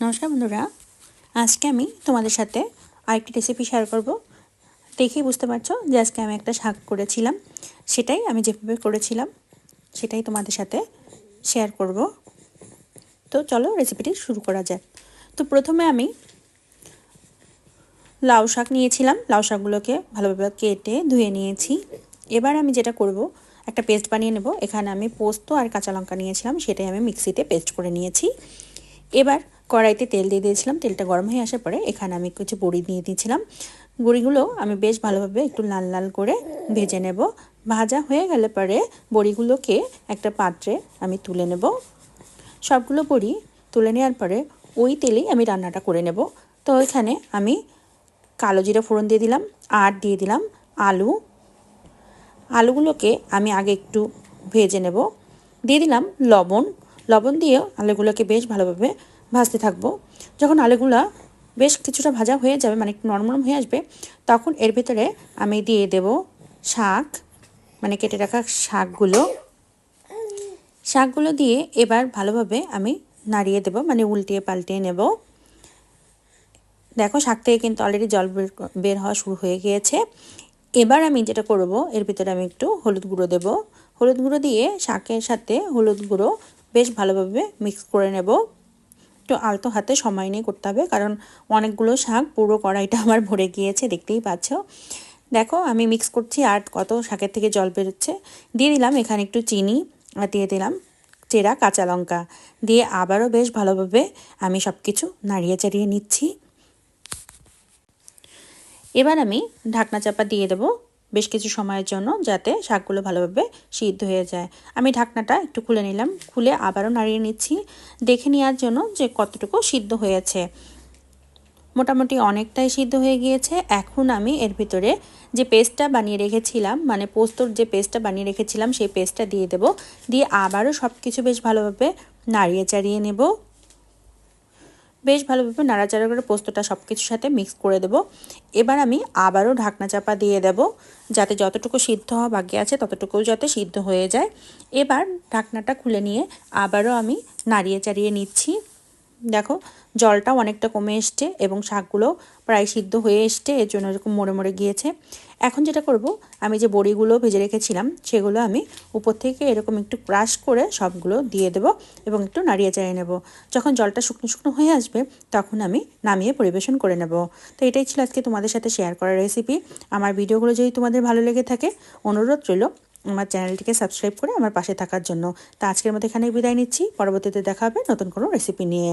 নমস্কার বন্ধুরা, আজকে আমি তোমাদের সাথে আরেকটি রেসিপি শেয়ার করব। দেখেই বুঝতে পারছ যে আজকে আমি একটা শাক করেছিলাম, সেটাই আমি যেভাবে করেছিলাম, সেটাই তোমাদের সাথে শেয়ার করব। তো চলো রেসিপিটি শুরু করা যাক। তো প্রথমে আমি লাউ শাক নিয়েছিলাম, লাউ শাকগুলোকে ভালোভাবে কেটে ধুয়ে নিয়েছি। এবার আমি যেটা করব, একটা পেস্ট বানিয়ে নেব। এখানে আমি পোস্ত আর কাঁচা লঙ্কা নিয়েছিলাম, সেটাই আমি মিক্সিতে পেস্ট করে নিয়েছি। এবার কড়াইতে তেল দিয়ে দিয়েছিলাম। তেলটা গরম হয়ে আসার পরে এখানে আমি কিছু বড়ি দিয়ে দিয়েছিলাম। বড়িগুলো আমি বেশ ভালোভাবে একটু লাল লাল করে ভেজে নেব। ভাজা হয়ে গেলে পরে বড়িগুলোকে একটা পাত্রে আমি তুলে নেব। সবগুলো বড়ি তুলে নেওয়ার পরে ওই তেলেই আমি রান্নাটা করে নেব। তো এখানে আমি কালো জিরা ফোড়ন দিয়ে দিলাম, আর দিয়ে দিলাম আলু। আলুগুলোকে আমি আগে একটু ভেজে নেব। দিয়ে দিলাম লবণ। লবণ দিয়ে আলুগুলোকে বেশ ভালোভাবে ভাজতে থাকব। যখন আলুগুলো বেশ কিছুটা ভাজা হয়ে যাবে মানে একটু নরম নরম হয়ে আসবে, তখন এর ভিতরে আমি দিয়ে দেব শাক মানে কেটে রাখা শাকগুলো। শাকগুলো দিয়ে এবার ভালোভাবে আমি নাড়িয়ে দেব মানে উল্টিয়ে পাল্টিয়ে নেব। দেখো, শাক থেকে কিন্তু অলরেডি জল বের হওয়া শুরু হয়ে গিয়েছে। এবার আমি যেটা করব, এর ভিতরে আমি একটু হলুদ গুঁড়ো দেব। হলুদ গুঁড়ো দিয়ে শাকের সাথে হলুদ গুঁড়ো বেশ ভালোভাবে মিক্স করে নেব। একটু আলতো হাতে সময় নিয়ে করতে হবে, কারণ অনেকগুলো শাক পুরো কড়াইটা আমার ভরে গিয়েছে, দেখতেই পাচ্ছ। দেখো, আমি মিক্স করছি আর কত শাকের থেকে জল বেরোচ্ছে। দিয়ে দিলাম এখানে একটু চিনি, আর দিয়ে দিলাম চেরা কাঁচা লঙ্কা। দিয়ে আবারও বেশ ভালোভাবে আমি সব কিছু নাড়িয়ে চাড়িয়ে নিচ্ছি। এবার আমি ঢাকনা চাপা দিয়ে দেবো। বেশ কিছু সময়ের জন্য যাতে শাকগুলো ভালোভাবে সিদ্ধ হয়ে যায়। আমি ঢাকনাটা একটু খুলে নিলাম। খুলে আবারও নাড়িয়ে নিচ্ছি। দেখে নেওয়ার জন্য যে কতটুকু সিদ্ধ হয়েছে। মোটামুটি অনেকটাই সিদ্ধ হয়ে গিয়েছে। এখন আমি এর ভিতরে যে পেস্টটা বানিয়ে রেখেছিলাম মানে পোস্তর যে পেস্টটা বানিয়ে রেখেছিলাম, সেই পেস্টটা দিয়ে দেব। দিয়ে আবারও সব কিছু বেশ ভালোভাবে নাড়িয়ে চাড়িয়ে নেব। বেশ ভালোভাবে নাড়াচাড়া করে পোস্তটা সব কিছুর সাথে মিক্স করে দেব। এবার আমি আবারও ঢাকনা চাপা দিয়ে দেব, যাতে যতটুকু সিদ্ধ হওয়া বাকি আছে ততটুকুও যাতে সিদ্ধ হয়ে যায়। এবার ঢাকনাটা খুলে নিয়ে আবারও আমি নাড়িয়ে চাড়িয়ে নিচ্ছি। দেখো, জলটাও অনেকটা কমে এসছে এবং শাকগুলো প্রায় সিদ্ধ হয়ে এসছে, এর জন্য এরকম মরে মরে গিয়েছে। এখন যেটা করব, আমি যে বড়িগুলো ভেজে রেখেছিলাম, সেগুলো আমি উপর থেকে এরকম একটু ক্রাশ করে সবগুলো দিয়ে দেব এবং একটু নাড়িয়ে চাড়িয়ে নেব। যখন জলটা শুকনো শুকনো হয়ে আসবে, তখন আমি নামিয়ে পরিবেশন করে নেব। তো এটাই ছিল আজকে তোমাদের সাথে শেয়ার করার রেসিপি আমার ভিডিওগুলো যদি তোমাদের ভালো লেগে থাকে, অনুরোধ রইল আমার চ্যানেলটিকে সাবস্ক্রাইব করে আমার পাশে থাকার জন্য। তা আজকের মতো এখানেই বিদায় নিচ্ছি। পরবর্তীতে দেখা হবে নতুন কোনো রেসিপি নিয়ে।